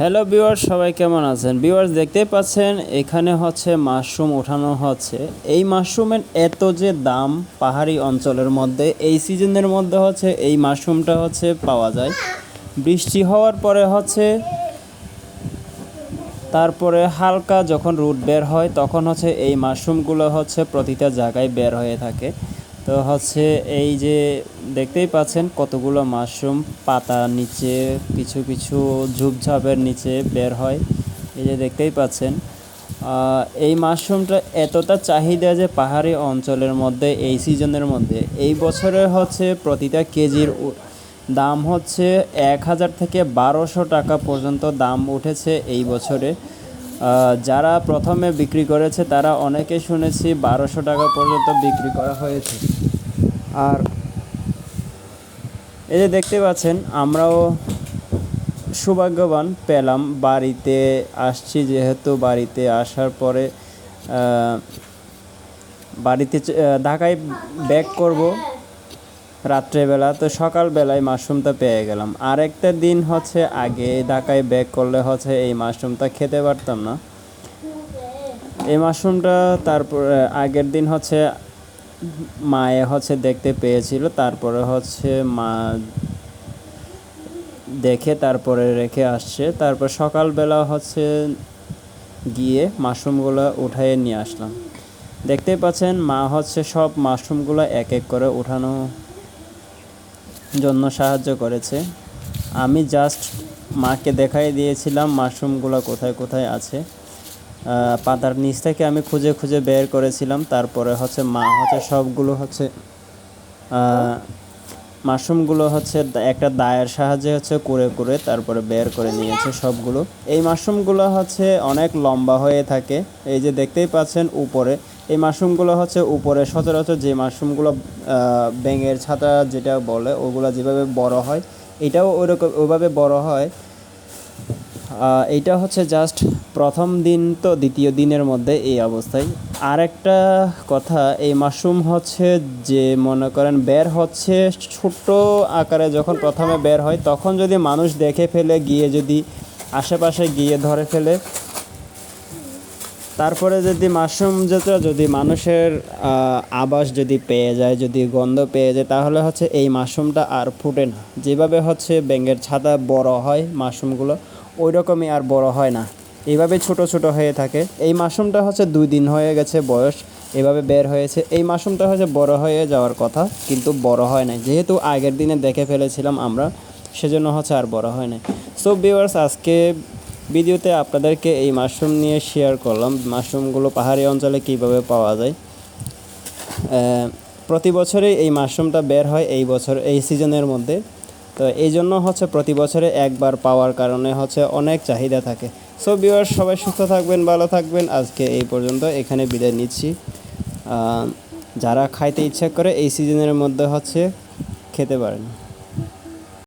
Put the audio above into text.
Hello viewers সবাই কেমন আছেন? ভিউয়ার্স দেখতেই পাচ্ছেন, এখানে হচ্ছে মাশরুম ওঠানো হচ্ছে। এই মাশরুমের এত যে দাম পাহাড়ি অঞ্চলের মধ্যে, এই সিজনের মধ্যে হচ্ছে এই মাশরুমটা হচ্ছে পাওয়া যায়। বৃষ্টি হওয়ার পরে হচ্ছে, তারপরে হালকা যখন রুট বের হয়, তখন হচ্ছে এই মাশরুমগুলো হচ্ছে প্রতিটা জায়গায় বের হয়ে থাকে। তো হচ্ছে এই যে দেখতেই পাচ্ছেন কতগুলো মাশরুম পাতার নিচে, কিছু কিছু ঝুপঝাপের নিচে বের হয়। এই যে দেখতেই পাচ্ছেন এই মাশরুমটা এতটা চাহিদা যে পাহাড়ি অঞ্চলের মধ্যে, এই সিজনের মধ্যে, এই বছরে হচ্ছে প্রতিটা কেজির দাম হচ্ছে এক হাজার থেকে বারোশো টাকা পর্যন্ত দাম উঠেছে এই বছরে। যারা প্রথমে বিক্রি করেছে, তারা অনেকে শুনেছি বারোশো টাকা পর্যন্ত বিক্রি করা হয়েছে। আর এই যে দেখতে পাচ্ছেন, আমরাও সৌভাগ্যবান পেলাম বাড়িতে আসছি, যেহেতু বাড়িতে আসার পরে বাড়িতে ঢাকায় ব্যাক করব। রাত্রেবেলা, তো সকালবেলায় মাশরুমটা পেয়ে গেলাম। আর একটা দিন হচ্ছে আগে ঢাকায় ব্যাক করলে হচ্ছে এই মাশরুমটা খেতে পারতাম না। এই মাশরুমটা তারপর আগের দিন হচ্ছে মায়ে হচ্ছে দেখতে পেয়েছিল, তারপরে হচ্ছে মা দেখে তারপরে রেখে আসছে। তারপর সকালবেলা হচ্ছে গিয়ে মাশরুমগুলো উঠাইয়ে নিয়ে আসলাম। দেখতেই পাচ্ছেন মা হচ্ছে সব মাশরুমগুলো এক এক করে উঠানো জন্য সাহায্য করেছে। আমি জাস্ট মাকে দেখাই দিয়েছিলাম মাশরুমগুলো কোথায় কোথায় আছে। পাতার নিচ থেকে আমি খুঁজে খুঁজে বের করেছিলাম। তারপরে হচ্ছে মা হচ্ছে সবগুলো হচ্ছে মাশরুমগুলো হচ্ছে একটা দায়ের সাহায্যে হচ্ছে কুড়ে কুড়ে তারপরে বের করে নিয়েছে সবগুলো। এই মাশরুমগুলো হচ্ছে অনেক লম্বা হয়ে থাকে। এই যে দেখতেই পাচ্ছেন উপরে এই মাশরুমগুলো হচ্ছে উপরে, সচরাচর যে মাশরুমগুলো ব্যাঙের ছাতা যেটা বলে, ওগুলো যেভাবে বড় হয়, এটাও ওইরকম ওইভাবে বড় হয়। এইটা হচ্ছে জাস্ট প্রথম দিন তো দ্বিতীয় দিনের মধ্যে এই অবস্থায়। আরেকটা কথা, এই মাশরুম হচ্ছে যে মনে করেন বের হচ্ছে ছোট্ট আকারে যখন প্রথমে বের হয়, তখন যদি মানুষ দেখে ফেলে, গিয়ে যদি আশেপাশে গিয়ে ধরে ফেলে তারপরে যদি মাশরুম যেটা যদি মানুষের আবাস যদি পেয়ে যায়, যদি গন্ধ পেয়ে যায়, তাহলে হচ্ছে এই মাশরুমটা আর ফুটে না। যেভাবে হচ্ছে ব্যাঙের ছাতা বড় হয় মাশরুমগুলো ওই রকমই আর বড় হয় না। এইভাবে ছোট ছোট হয়ে থাকে। এই মাশরুমটা হচ্ছে দুই দিন হয়ে গেছে বয়স, এভাবে বের হয়েছে। এই মাশরুমটা হচ্ছে বড় হয়ে যাওয়ার কথা, কিন্তু বড় হয় নাই। যেহেতু আগের দিনে দেখে ফেলেছিলাম আমরা, সেজন্য হচ্ছে আর বড় হয় নাই। সো বিওয়ার্স আজকে ভিডিওতে আপনাদেরকে এই মাশরুম নিয়ে শেয়ার করলাম। মাশরুমগুলো পাহাড়ি অঞ্চলে কীভাবে পাওয়া যায়। প্রতি বছরেই এই মাশরুমটা বের হয় এই বছর, এই সিজনের মধ্যে। তো এই জন্য হচ্ছে প্রতি বছরে একবার পাওয়ার কারণে হচ্ছে অনেক চাহিদা থাকে। সো ভিউয়ার্স সবাই সুস্থ থাকবেন, ভালো থাকবেন। আজকে এই পর্যন্ত এখানে বিদায় নিচ্ছি। যারা খাইতে ইচ্ছা করে এই সিজনের মধ্যে হচ্ছে খেতে পারেন।